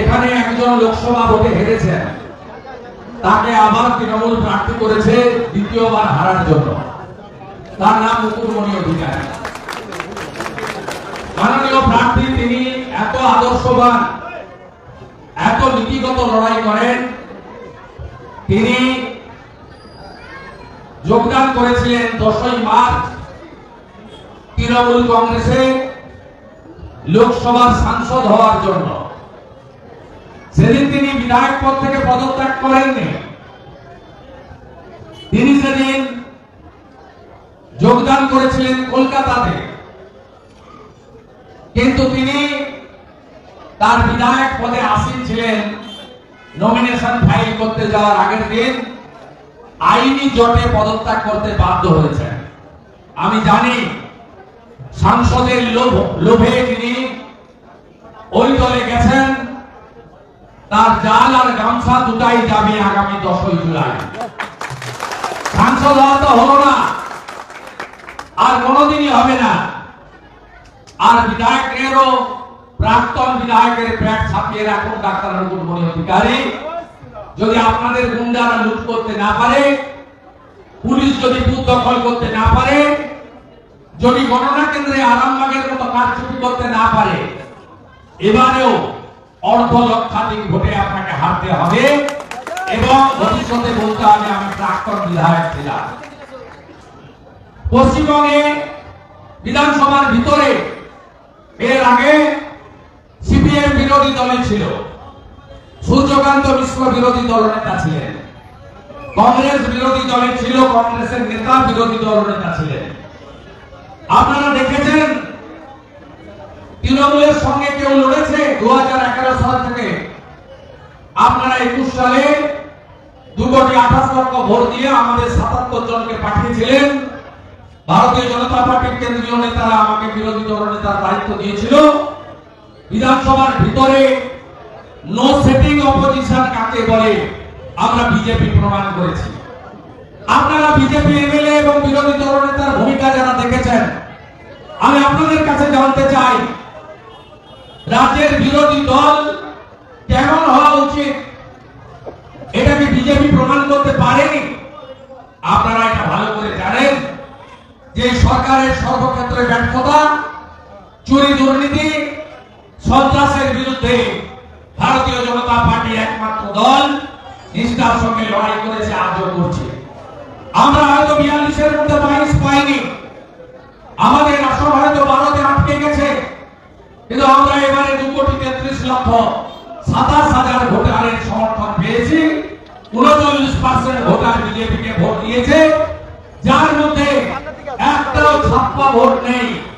এখানে একজন লোকসভা ভোটে হেরেছেন, তাকে আবার তৃণমূল প্রার্থী করেছে দ্বিতীয়বার হারার জন্য। তার নাম মুকুটমণি অধিকারী। মাননীয় প্রার্থী, তিনি এত আদর্শবান, এত নীতিগত লড়াই করেন, তিনি যোগদান করেছিলেন দশই মার্চ তৃণমূল কংগ্রেসে লোকসভার সাংসদ হওয়ার জন্য। সেদিন তিনি বিধায়ক পদ থেকে পদত্যাগ করেননি, তিনি সেদিন যোগদান করেছিলেন কলকাতাতে। কিন্তু তিনি তার বিধায়ক পদে আসীন ছিলেন। নমিনেশন ফাইল করতে যাওয়ার আগের দিন আইনি জটে পদত্যাগ করতে বাধ্য হয়েছেন। আমি জানি সাংসদের লোভ তিনি ওই দলে গেছেন। তার জাল আর গামছা দুটাই যাবে আগামী দশই জুলাই। সাংসদ হওয়া তো হলো না। আর কোনোদিনই হবে না। আর বিধায়কেরও প্রাক্তন বিধায়কের পেট ছাপিয়ে রাখুন ডাক্তার মুকুটমণি অধিকারী। যদি আপনাদের গুন্ডারা লুট করতে না পারে, পুলিশ যদি বুথ দখল করতে না পারে, যদি গণনা কেন্দ্রে আরামবাগের মতো কারচুপি করতে না পারে, এবারেও অর্ধ লক্ষাধিক ভোটে আপনাকে হারতে হবে এবং ভবিষ্যতে বলতে হবে আমি প্রাক্তন বিধায়ক ছিলাম পশ্চিমবঙ্গে বিধানসভার ভিতরে এর আগে সিপিএম বিরোধী দলে ছিল, সূর্যকান্ত মিশ্র বিরোধী দল নেতা ছিলেন, কংগ্রেস বিরোধী দলে ছিল, কংগ্রেসের নেতা বিরোধী দল নেতা ছিলেন। আপনারা দেখেছেন, তৃণমূলের সঙ্গে কেউ লড়েছে? দু সাল থেকে আপনারা একুশ সালে দু কোটি আঠাশ লক্ষ ভোট দিয়ে আমাদের সাতাত্তর জনকে পাঠিয়েছিলেন। ভারতীয় জনতা পার্টির কেন্দ্রীয় নেতারা আমাকে বিরোধী দল নেতার দায়িত্ব দিয়েছিল। বিধানসভার ভিতরে নো সেটিং অপোজিশন কাকে বলে, আমরা বিজেপি প্রমাণ করেছি। আপনারা বিজেপি এমএলএ এবং বিরোধী দল নেতার ভূমিকা যারা দেখেছেন, আমি আপনাদের কাছে জানতে চাই, রাজ্যের বিরোধী দল কেমন হওয়া উচিত এটাকে বিজেপি প্রমাণ করতে পারেনি আপনারা এটা ভালো করে জানেন যে সরকারের সর্বক্ষেত্রে ব্যর্থতা, চুরি দুর্নীতি, সন্ত্রাসের বিরুদ্ধে ভারতীয় জনতা পার্টি একমাত্র দল নিষ্ঠার সঙ্গে লড়াই করেছে, আজও করছে। আমরা হয়তো বিয়াল্লিশের মধ্যে বাইশ পাইনি। আমাদের আসন হয়তো বারোতে আটকে গেছে। কিন্তু আমরা এবারে দু কোটি তেত্রিশ লক্ষ সাতাশ হাজার ভোটারের সমর্থন পেয়েছি। উনচল্লিশ পার্সেন্ট ভোটার বিজেপিকে ভোট দিয়েছে। যার মধ্যে ছাপ্পা ভোট নেই।